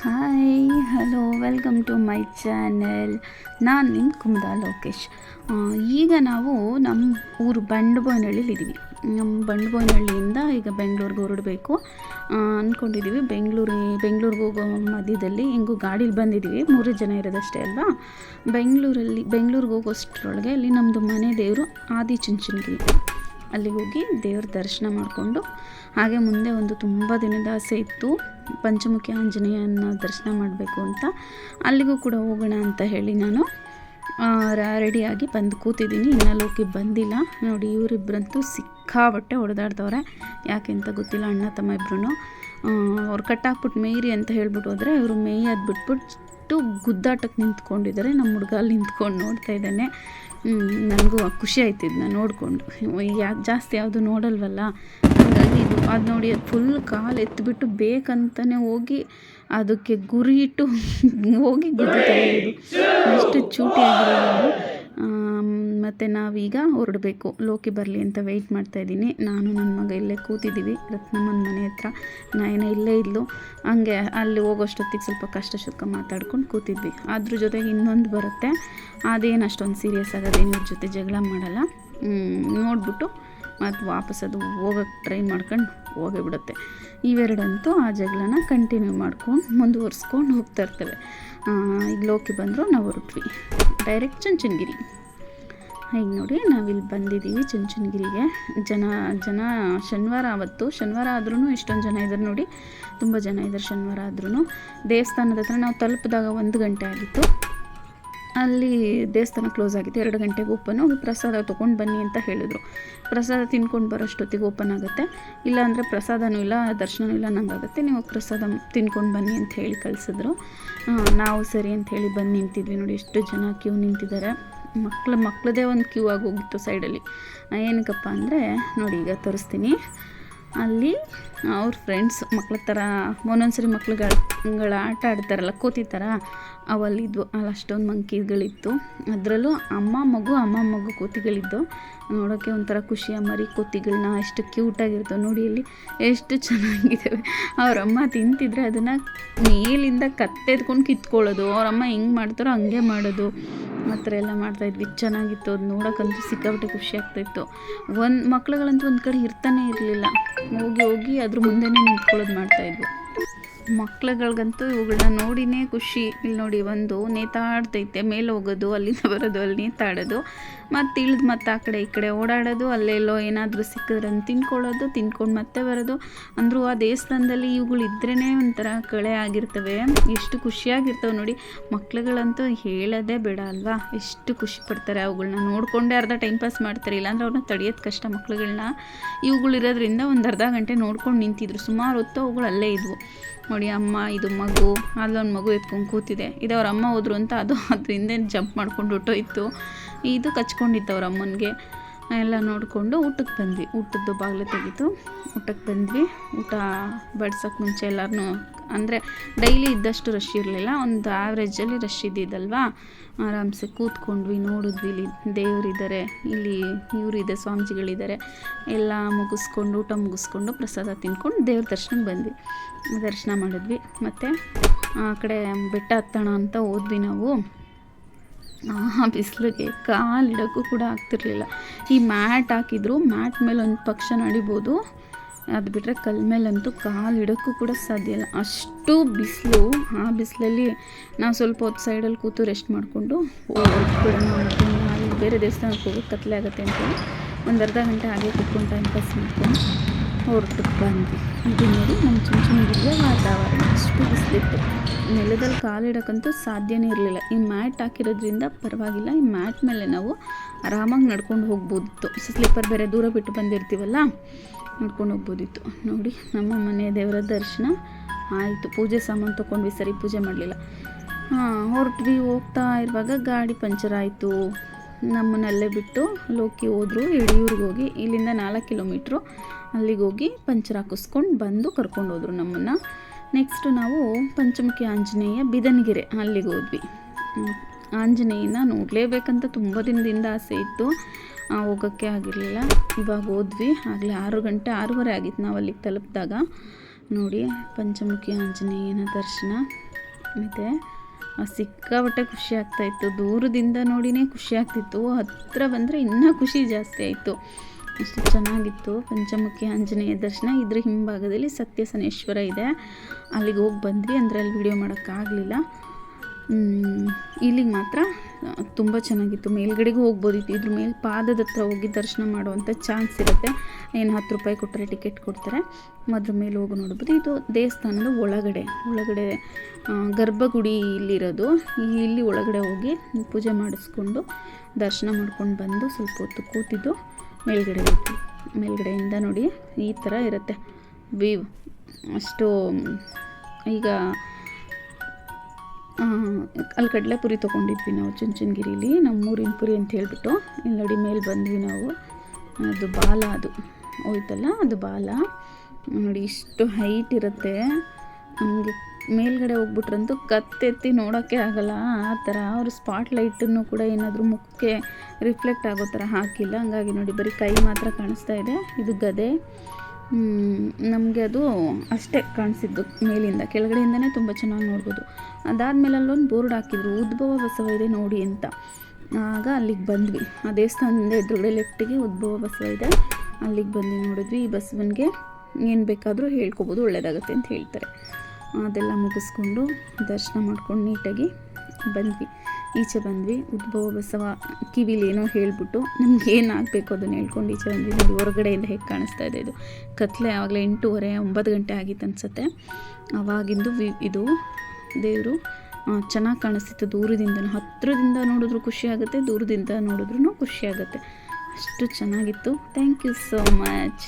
Hi hello welcome to my channel ನಾನು ನಿಮ್ಮ ಕುಮದಾ ಲೋಕೇಶ್. ಈಗ ನಾವು ನಮ್ಮ ಊರು ಬಂಡಬೋನಹಳ್ಳಿಲಿದ್ದೀವಿ ನಮ್ಮ ಬಂಡಬೋನಹಳ್ಳಿಯಿಂದ ಈಗ ಬೆಂಗಳೂರಿಗೆ ಹೊರಡಬೇಕು. ಅಂದ್ಕೊಂಡಿದ್ದೀವಿ ಬೆಂಗಳೂರು, ಬೆಂಗಳೂರಿಗೆ ಹೋಗೋ ಮಧ್ಯದಲ್ಲಿ ಹಿಂಗೂ ಗಾಡೀಲಿ ಬಂದಿದ್ದೀವಿ ಮೂರು ಜನ ಇರೋದಷ್ಟೇ ಅಲ್ವಾ? ಬೆಂಗಳೂರಲ್ಲಿ, ಬೆಂಗಳೂರಿಗೆ ಹೋಗೋಷ್ಟರೊಳಗೆ ಅಲ್ಲಿ ನಮ್ಮದು ಮನೆ ದೇವರು ಆದಿಚುಂಚನಗಿರಿ. ಅಲ್ಲಿಗೆ ಹೋಗಿ ದೇವ್ರ ದರ್ಶನ ಮಾಡಿಕೊಂಡು, ಹಾಗೆ ಮುಂದೆ ಒಂದು ತುಂಬ ದಿನದ ಆಸೆ ಇತ್ತು. ಪಂಚಮುಖಿ ಆಂಜನೇಯನ ದರ್ಶನ ಮಾಡಬೇಕು ಅಂತ ಅಲ್ಲಿಗೂ ಕೂಡ ಹೋಗೋಣ ಅಂತ ಹೇಳಿ ನಾನು. ರೆಡಿಯಾಗಿ ಬಂದು ಕೂತಿದ್ದೀನಿ. ಇನ್ನು ಲೋಕಿ ಬಂದಿಲ್ಲ. ನೋಡಿ ಇವರಿಬ್ಬರಂತೂ ಸಿಕ್ಕಾಬಟ್ಟೆ ಹೊಡೆದಾಡ್ದವ್ರೆ ಯಾಕೆ ಅಂತ ಗೊತ್ತಿಲ್ಲ. ಅಣ್ಣ, ತಮ್ಮ ಇಬ್ಬರೂ ಅವ್ರು ಕಟ್ಟಾಕ್ಬಿಟ್ಟು ಮೇಯ್ರಿ ಅಂತ ಹೇಳ್ಬಿಟ್ಟು ಹೋದರೆ ಇವರು ಮೇಯೋದು ಬಿಟ್ಬಿಟ್ಟು ಗುದ್ದಾಟಕ್ಕೆ ನಿಂತ್ಕೊಂಡಿದ್ದಾರೆ. ನಮ್ಮ ಹುಡುಗ ಅಲ್ಲಿ ನಿಂತ್ಕೊಂಡು ನೋಡ್ತಾ ಇದ್ದಾನೆ. ನನಗೂ ಖುಷಿ ಆಯ್ತು ಇದನ್ನ ನೋಡಿಕೊಂಡು. ಯಾಕೆ ಜಾಸ್ತಿ ಯಾವುದು ನೋಡಲ್ವಲ್ಲ? ಅದು ನೋಡಿ ಅದು ಫುಲ್ ಕಾಲು ಎತ್ತಿಬಿಟ್ಟು ಬೇಕಂತಲೇ ಹೋಗಿ ಅದಕ್ಕೆ ಗುರಿ ಇಟ್ಟು ಹೋಗಿ ಗುರಿ ಇದು ಎಷ್ಟು ಚೂಟಿಯಾಗಿರೋದು. ಮತ್ತು ನಾವೀಗ ಹೊರಡಬೇಕು. ಲೋಕಿ ಬರಲಿ ಅಂತ ವೆಯ್ಟ್ ಮಾಡ್ತಾ ಇದ್ದೀನಿ. ನಾನು ನನ್ನ ಮಗ ಇಲ್ಲೇ ಕೂತಿದ್ದೀವಿ. ರತ್ನಮ್ಮನ ಮನೆ ಹತ್ರ. ನಾಯಿನ ಇಲ್ಲೇ ಇದ್ಲು. ಹಂಗೆ ಅಲ್ಲಿ ಹೋಗೋಷ್ಟೊತ್ತಿಗೆ ಸ್ವಲ್ಪ ಕಷ್ಟ ಸುಖ ಮಾತಾಡ್ಕೊಂಡು ಕೂತಿದ್ವಿ. ಅದ್ರ ಜೊತೆಗೆ ಇನ್ನೊಂದು ಬರುತ್ತೆ. ಅದೇನು ಅಷ್ಟೊಂದು ಸೀರಿಯಸ್ ಆಗೋದೇನು ಜೊತೆ ಜಗಳ ಮಾಡಲ್ಲ. ನೋಡಿಬಿಟ್ಟು ಮತ್ತು ವಾಪಸ್ ಅದು ಹೋಗೋಕ್ಕೆ ಟ್ರೈ ಮಾಡ್ಕೊಂಡು ಹೋಗೇ ಬಿಡುತ್ತೆ. ಇವೆರಡಂತೂ ಆ ಜಗಳನ ಕಂಟಿನ್ಯೂ ಮಾಡ್ಕೊಂಡು ಮುಂದುವರ್ಸ್ಕೊಂಡು ಹೋಗ್ತಾ ಇರ್ತವೆ. ಈಗ ಲೋಕಿ ಬಂದರು ನಾವು ಹೊರಟ್ವಿ ಡೈರೆಕ್ಟ್ ಚುಂಚನಗಿರಿ. ಈಗ ನೋಡಿ, ನಾವಿಲ್ಲಿ ಬಂದಿದ್ದೀವಿ ಚುಂಚನಗಿರಿಗೆ. ಜನ ಜನ ಶನಿವಾರ ಆವತ್ತು, ಶನಿವಾರ ಆದ್ರೂ ಇಷ್ಟೊಂದು ಜನ ಇದ್ದಾರೆ ನೋಡಿ. ತುಂಬ ಜನ ಇದ್ದಾರೆ ಶನಿವಾರ ಆದ್ರೂ ದೇವಸ್ಥಾನದ ಹತ್ರ ನಾವು ತಲುಪಿದಾಗ ಒಂದು ಗಂಟೆ ಆಗಿತ್ತು. ಅಲ್ಲಿ ದೇವಸ್ಥಾನ ಕ್ಲೋಸ್ ಆಗಿತ್ತು ಎರಡು ಗಂಟೆಗೆ ಓಪನ್ ಹೋಗಿ ಪ್ರಸಾದ ತೊಗೊಂಡು ಬನ್ನಿ ಅಂತ ಹೇಳಿದ್ರು. ಪ್ರಸಾದ ತಿನ್ಕೊಂಡು ಬರೋಷ್ಟೊತ್ತಿಗೆ ಓಪನ್ ಆಗುತ್ತೆ. ಇಲ್ಲಾಂದರೆ ಪ್ರಸಾದನೂ ಇಲ್ಲ ದರ್ಶನವೂ ಇಲ್ಲ, ನಂಗಾಗುತ್ತೆ. ನೀವು ಪ್ರಸಾದ ತಿನ್ಕೊಂಡು ಬನ್ನಿ ಅಂತ ಹೇಳಿ ಕಳಿಸಿದ್ರು. ನಾವು ಸರಿ ಅಂತ ಹೇಳಿ ಬಂದು ನಿಂತಿದ್ವಿ. ನೋಡಿ, ಎಷ್ಟು ಜನ ಕ್ಯೂ ನಿಂತಿದ್ದಾರೆ. ಮಕ್ಳು, ಮಕ್ಳದೇ ಒಂದು ಕ್ಯೂ ಆಗಿ ಹೋಗಿತ್ತು ಸೈಡಲ್ಲಿ ಏನಕ್ಕಪ್ಪ ಅಂದರೆ, ನೋಡಿ, ಈಗ ತೋರಿಸ್ತೀನಿ. ಅಲ್ಲಿ ಅವ್ರ ಫ್ರೆಂಡ್ಸ್ ಮಕ್ಳ ಥರ ಒಂದೊಂದ್ಸರಿ ಮಕ್ಳುಗಳ ಆಟ ಆಡ್ತಾರಲ್ಲ, ಕೋತಿ ಥರ ಅವಲ್ಲಿದ್ವು. ಅಲ್ಲಿ ಅಷ್ಟೊಂದು ಮಂಕಿಗಳಿತ್ತು ಅದರಲ್ಲೂ ಅಮ್ಮ ಮಗು ಅಮ್ಮ ಮಗು ಕೋತಿಗಳಿದ್ದು ನೋಡೋಕ್ಕೆ ಒಂಥರ ಖುಷಿ. ಮರಿ ಕೋತಿಗಳನ್ನ ಎಷ್ಟು ಕ್ಯೂಟಾಗಿರ್ತವೆ ನೋಡಿ ಇಲ್ಲಿ ಎಷ್ಟು ಚೆನ್ನಾಗಿದ್ದಾವೆ. ಅವರಮ್ಮ ತಿಂತಿದ್ರೆ ಅದನ್ನು ಮೇಲಿಂದ ಕತ್ತೆದ್ಕೊಂಡು ಕಿತ್ಕೊಳ್ಳೋದು. ಅವರಮ್ಮ ಹೆಂಗೆ ಮಾಡ್ತಾರೋ ಹಂಗೆ ಮಾಡೋದು. ಆ ಥರ ಎಲ್ಲ ಮಾಡ್ತಾಯಿದ್ವಿ ಚೆನ್ನಾಗಿತ್ತು. ಅದು ನೋಡೋಕ್ಕಂತೂ ಸಿಕ್ಕಾಪಟ್ಟೆ ಖುಷಿ ಆಗ್ತಾಯಿತ್ತು ಒಂದು ಮಕ್ಳುಗಳಂತೂ ಒಂದು ಕಡೆ ಇರ್ತಾನೆ ಇರಲಿಲ್ಲ. ಹೋಗಿ ಹೋಗಿ ಅದ್ರ ಮುಂದೆನೇ ನಿಂತ್ಕೊಳ್ಳೋದು ಮಾಡ್ತಾಯಿದ್ವು ಮಕ್ಳುಗಳ್ಗಂತೂ ಇವುಗಳನ್ನ ನೋಡಿನೇ ಖುಷಿ. ಇಲ್ಲಿ ನೋಡಿ ಒಂದು ನೇತಾಡ್ತೈತೆ, ಮೇಲೆ ಹೋಗೋದು, ಅಲ್ಲಿಂದ ಬರೋದು, ಅಲ್ಲಿ ನೇತಾಡೋದು. ಮತ್ತು ಇಳಿದು ಮತ್ತೆ ಆ ಕಡೆ ಈ ಕಡೆ ಓಡಾಡೋದು ಅಲ್ಲೆಲ್ಲೋ ಏನಾದರೂ ಸಿಕ್ಕಿದ್ರೆ ಅಂತ ತಿನ್ಕೊಳ್ಳೋದು, ತಿನ್ಕೊಂಡು ಮತ್ತೆ ಬರೋದು. ಅಂದರೂ ಆ ದೇವಸ್ಥಾನದಲ್ಲಿ ಇವುಗಳು ಇದ್ರೇ ಒಂಥರ ಕಳೆ ಆಗಿರ್ತವೆ. ಎಷ್ಟು ಖುಷಿಯಾಗಿರ್ತವೆ ನೋಡಿ. ಮಕ್ಳುಗಳಂತೂ ಹೇಳೋದೇ ಬೇಡ ಅಲ್ವಾ? ಎಷ್ಟು ಖುಷಿ ಪಡ್ತಾರೆ ಅವುಗಳನ್ನ ನೋಡಿಕೊಂಡೇ ಅರ್ಧ ಟೈಮ್ ಪಾಸ್ ಮಾಡ್ತಾರೆ. ಇಲ್ಲಾಂದ್ರೆ ಅವ್ರನ್ನ ತಡೆಯೋದು ಕಷ್ಟ ಮಕ್ಳುಗಳನ್ನ ಇವುಗಳಿರೋದ್ರಿಂದ ಒಂದು ಅರ್ಧ ಗಂಟೆ ನೋಡ್ಕೊಂಡು ನಿಂತಿದ್ರು. ಸುಮಾರು ಹೊತ್ತು ಅವುಗಳು ಅಲ್ಲೇ ಇದ್ವು. ನೋಡಿ, ಅಮ್ಮ, ಇದು ಮಗು, ಅಲ್ಲೊಂದು ಮಗು ಎತ್ಕೊಂಡು ಕೂತಿದೆ. ಇದು ಅವ್ರ ಅಮ್ಮ ಹೋದ್ರು ಅಂತ ಅದು ಅದರಿಂದ ಜಂಪ್ ಮಾಡ್ಕೊಂಡು ಹೊಟ್ಟೋಯ್ತು. ಇದು ಕಚ್ಕೊಂಡಿತ್ತು ಅವ್ರ ಅಮ್ಮನಿಗೆ. ಎಲ್ಲ ನೋಡಿಕೊಂಡು ಊಟಕ್ಕೆ ಬಂದ್ವಿ. ಊಟದ್ದು ಬಾಗಿಲು ತೆಗೀತು. ಊಟಕ್ಕೆ ಬಂದ್ವಿ. ಊಟ ಬಡ್ಸೋಕ್ಕೆ ಮುಂಚೆ ಎಲ್ಲರೂ ಅಂದರೆ ಡೈಲಿ ಇದ್ದಷ್ಟು ರಶ್ ಇರಲಿಲ್ಲ. ಒಂದು ಆ್ಯಾವ್ರೇಜಲ್ಲಿ ರಶ್ ಇದ್ದಿದ್ದಲ್ವಾ? ಆರಾಮ್ಸೆ ಕೂತ್ಕೊಂಡ್ವಿ, ನೋಡಿದ್ವಿ. ಇಲ್ಲಿ ದೇವರಿದ್ದಾರೆ, ಇಲ್ಲಿ ಇವರಿದೆ, ಸ್ವಾಮೀಜಿಗಳಿದ್ದಾರೆ. ಎಲ್ಲ ಮುಗಿಸ್ಕೊಂಡು, ಊಟ ಮುಗಿಸ್ಕೊಂಡು, ಪ್ರಸಾದ ತಿನ್ಕೊಂಡು ದೇವ್ರ ದರ್ಶನಕ್ಕೆ ಬಂದ್ವಿ. ದರ್ಶನ ಮಾಡಿದ್ವಿ. ಮತ್ತು ಆ ಕಡೆ ಬೆಟ್ಟ ಹತ್ತೋಣ ಅಂತ ಹೋದ್ವಿ ನಾವು. ಆ ಬಿಸಿಲಿಗೆ ಕಾಲಿಡೋಕ್ಕೂ ಕೂಡ ಆಗ್ತಿರ್ಲಿಲ್ಲ. ಈ ಮ್ಯಾಟ್ ಹಾಕಿದ್ರು, ಮ್ಯಾಟ್ ಮೇಲೆ ಒಂದು ಪಕ್ಷ ನಡಿಬೋದು. ಅದು ಬಿಟ್ಟರೆ ಕಲ್ ಮೇಲಂತೂ ಕಾಲು ಇಡೋಕ್ಕೂ ಕೂಡ ಸಾಧ್ಯ ಇಲ್ಲ. ಅಷ್ಟು ಬಿಸಿಲು, ಆ ಬಿಸಿಲಲ್ಲಿ ನಾವು ಸ್ವಲ್ಪ ಹೊತ್ತು ಸೈಡಲ್ಲಿ ಕೂತು ರೆಸ್ಟ್ ಮಾಡಿಕೊಂಡು ಬೇರೆ ದೇವಸ್ಥಾನಕ್ಕೆ ಹೋಗೋದು ಕತ್ಲೆ ಆಗುತ್ತೆ ಅಂತೇಳಿ ಒಂದು ಅರ್ಧ ಗಂಟೆ ಹಾಗೆ ಕೂತ್ಕೊಂಡು ಟೈಮ್ ಪಾಸ್ ಮಾಡ್ಕೊಂಡು ಹೊರಟು ಬಂದ್ವಿ. ಇದು ನೋಡಿ ನಮ್ಮ ಚುಂಚನಗಿರಿಯ ವಾತಾವರಣ ಅಷ್ಟು ಬಿಸಿಲಿತ್ತು. ನೆಲದಲ್ಲಿ ಕಾಲಿಡೋಕ್ಕಂತೂ ಸಾಧ್ಯನೇ ಇರಲಿಲ್ಲ. ಈ ಮ್ಯಾಟ್ ಹಾಕಿರೋದ್ರಿಂದ ಪರವಾಗಿಲ್ಲ. ಈ ಮ್ಯಾಟ್ ಮೇಲೆ ನಾವು ಆರಾಮಾಗಿ ನಡ್ಕೊಂಡು ಹೋಗ್ಬೋದಿತ್ತು. ಸ್ಲೀಪರ್ ಬೇರೆ ದೂರ ಬಿಟ್ಟು ಬಂದಿರ್ತೀವಲ್ಲ, ನಡ್ಕೊಂಡು ಹೋಗ್ಬೋದಿತ್ತು. ನೋಡಿ, ನಮ್ಮ ಮನೆ ದೇವರ ದರ್ಶನ ಆಯಿತು. ಪೂಜೆ ಸಾಮಾನು ತೊಗೊಂಡ್ವಿ ಸರಿ, ಪೂಜೆ ಮಾಡಲಿಲ್ಲ. ಹಾಂ, ಹೊರಟ್ವಿ. ಹೋಗ್ತಾ ಇರುವಾಗ ಗಾಡಿ ಪಂಚರ್ ಆಯಿತು. ನಮ್ಮನ್ನಲ್ಲೇ ಬಿಟ್ಟು ಲೋಕಿ ಹೋದರು. ಯಡಿಯೂರಿಗೆ ಹೋಗಿ ಇಲ್ಲಿಂದ ನಾಲ್ಕು ಕಿಲೋಮೀಟ್ರು ಅಲ್ಲಿಗೆ ಹೋಗಿ ಪಂಚರ್ ಹಾಕಿಸ್ಕೊಂಡು ಬಂದು ಕರ್ಕೊಂಡು ಹೋದರು ನಮ್ಮನ್ನು. ನೆಕ್ಸ್ಟ್ ನಾವು ಪಂಚಮುಖಿ ಆಂಜನೇಯ ಬಿದನಗೆರೆ ಅಲ್ಲಿಗೆ ಹೋದ್ವಿ. ಆಂಜನೇಯನ ನೋಡಲೇಬೇಕಂತ ತುಂಬ ದಿನದಿಂದ ಆಸೆ ಇತ್ತು. ಹೋಗೋಕ್ಕೆ ಆಗಿರಲಿಲ್ಲ. ಇವಾಗ ಹೋದ್ವಿ. ಆಗಲೇ ಆರು ಗಂಟೆ ಆರೂವರೆ ಆಗಿತ್ತು ನಾವು ಅಲ್ಲಿಗೆ ತಲುಪಿದಾಗ. ನೋಡಿ ಪಂಚಮುಖಿ ಆಂಜನೇಯನ ದರ್ಶನ. ಆ, ಸಿಕ್ಕಾಪಟ್ಟೆ ಖುಷಿ ಆಗ್ತಾಯಿತ್ತು ದೂರದಿಂದ ನೋಡಿನೇ ಖುಷಿ ಆಗ್ತಿತ್ತು. ಹತ್ತಿರ ಬಂದರೆ ಇನ್ನೂ ಖುಷಿ ಜಾಸ್ತಿ ಆಯಿತು. ಅಷ್ಟು ಚೆನ್ನಾಗಿತ್ತು. ಪಂಚಮುಖಿ ಆಂಜನೇಯ ದರ್ಶನ. ಇದ್ರ ಹಿಂಭಾಗದಲ್ಲಿ ಸತ್ಯಸನೇಶ್ವರ ಇದೆ. ಅಲ್ಲಿಗೆ ಹೋಗಿ ಬಂದ್ವಿ. ಅಂದರೆ ಅಲ್ಲಿ ವಿಡಿಯೋ ಮಾಡೋಕ್ಕಾಗಲಿಲ್ಲ ಇಲ್ಲಿಗೆ ಮಾತ್ರ ತುಂಬ ಚೆನ್ನಾಗಿತ್ತು. ಮೇಲ್ಗಡೆಗೂ ಹೋಗ್ಬೋದಿತ್ತು. ಇದ್ರ ಮೇಲೆ ಪಾದದ ಹತ್ರ ಹೋಗಿ ದರ್ಶನ ಮಾಡುವಂಥ ಚಾನ್ಸ್ ಇರುತ್ತೆ. ಏನು ಹತ್ತು ರೂಪಾಯಿ ಕೊಟ್ಟರೆ ಟಿಕೆಟ್ ಕೊಡ್ತಾರೆ. ಅದ್ರ ಮೇಲೆ ಹೋಗಿ ನೋಡ್ಬೋದು. ಇದು ದೇವಸ್ಥಾನದ ಒಳಗಡೆ ಒಳಗಡೆ ಗರ್ಭಗುಡಿ ಇಲ್ಲಿರೋದು. ಇಲ್ಲಿ ಒಳಗಡೆ ಹೋಗಿ ಪೂಜೆ ಮಾಡಿಸ್ಕೊಂಡು ದರ್ಶನ ಮಾಡ್ಕೊಂಡು ಬಂದು ಸ್ವಲ್ಪ ಹೊತ್ತು ಕೂತಿದ್ದು. ಮೇಲ್ಗಡೆ ಮೇಲ್ಗಡೆಯಿಂದ ನೋಡಿ ಈ ಥರ ಇರುತ್ತೆ. ವೀವ್ ಅಷ್ಟು, ಈಗ ಅಲ್ಲಿ ಕಡಲೆ ಪುರಿ ತೊಗೊಂಡಿದ್ವಿ ನಾವು ಚುಂಚನಗಿರಿಲಿ. ನಮ್ಮ ಊರಿನ ಪುರಿ ಅಂತ ಹೇಳ್ಬಿಟ್ಟು. ಇಲ್ಲಿ ನೋಡಿ ಮೇಲೆ ಬಂದ್ವಿ ನಾವು. ಅದು ಬಾಲ ಅದು. ಹೋಯ್ತಲ್ಲ, ಅದು ಬಾಲ. ನೋಡಿ ಇಷ್ಟು ಹೈಟ್ ಇರುತ್ತೆ. ನಮಗೆ ಮೇಲ್ಗಡೆ ಹೋಗ್ಬಿಟ್ರಂತೂ ಕತ್ತೆತ್ತಿ ನೋಡೋಕ್ಕೆ ಆಗಲ್ಲ. ಆ ಥರ ಅವರು ಸ್ಪಾಟ್ ಲೈಟನ್ನು ಕೂಡ ಏನಾದರೂ ಮುಖಕ್ಕೆ ರಿಫ್ಲೆಕ್ಟ್ ಆಗೋ ಥರ ಹಾಕಿಲ್ಲ. ಹಂಗಾಗಿ ನೋಡಿ, ಬರೀ ಕೈ ಮಾತ್ರ ಕಾಣಿಸ್ತಾ ಇದೆ. ಇದು ಗದೆ. ನಮಗೆ ಅದು ಅಷ್ಟೇ ಕಾಣಿಸಿದ್ದು ಮೇಲಿಂದ. ಕೆಳಗಡೆಯಿಂದನೇ ತುಂಬ ಚೆನ್ನಾಗಿ ನೋಡ್ಬೋದು. ಅದಾದಮೇಲೆ ಅಲ್ಲೊಂದು ಬೋರ್ಡ್ ಹಾಕಿದ್ರು, ಉದ್ಭವ ಬಸವ ಇದೆ ನೋಡಿ ಅಂತ. ಆಗ ಅಲ್ಲಿಗೆ ಬಂದ್ವಿ. ಆ ದೇವಸ್ಥಾನದಿಂದ ಎದುರುಗಡೆ ಲೆಫ್ಟಿಗೆ ಉದ್ಭವ ಬಸವ ಇದೆ. ಅಲ್ಲಿಗೆ ಬಂದು ನೋಡಿದ್ವಿ. ಈ ಬಸವನಿಗೆ ಏನು ಬೇಕಾದರೂ ಹೇಳ್ಕೊಬೋದು ಒಳ್ಳೆಯದಾಗುತ್ತೆ ಅಂತ ಹೇಳ್ತಾರೆ. ಅದೆಲ್ಲ ಮುಗಿಸ್ಕೊಂಡು ದರ್ಶನ ಮಾಡ್ಕೊಂಡು ನೀಟಾಗಿ ಬಂದ್ವಿ. ಈಚೆ ಬಂದ್ವಿ. ಉದ್ಭವ ಬಸವ ಕಿವಿಲಿ ಏನೋ ಹೇಳ್ಬಿಟ್ಟು ನಮ್ಗೆ ಏನು ಆಗಬೇಕು ಅದನ್ನು ಹೇಳ್ಕೊಂಡು ಈಚೆ ಬಂದ್ವಿ. ಇದು ಹೊರಗಡೆಯಿಂದ ಹೇಗೆ ಕಾಣಿಸ್ತಾ ಇದೆ ಇದು. ಕತ್ಲೆ ಆವಾಗಲೇ ಎಂಟೂವರೆ, ಒಂಬತ್ತು ಗಂಟೆ ಆಗಿತ್ತು ಅನಿಸುತ್ತೆ. ಆವಾಗಿಂದು ವಿ, ಇದು ದೇವರು ಚೆನ್ನಾಗಿ ಕಾಣಿಸ್ತಿತ್ತು. ದೂರದಿಂದ ಹತ್ತಿರದಿಂದ ನೋಡಿದ್ರು ಖುಷಿ ಆಗುತ್ತೆ, ದೂರದಿಂದ ನೋಡಿದ್ರೂ ಖುಷಿ ಆಗುತ್ತೆ. ಅಷ್ಟು ಚೆನ್ನಾಗಿತ್ತು. Thank you so much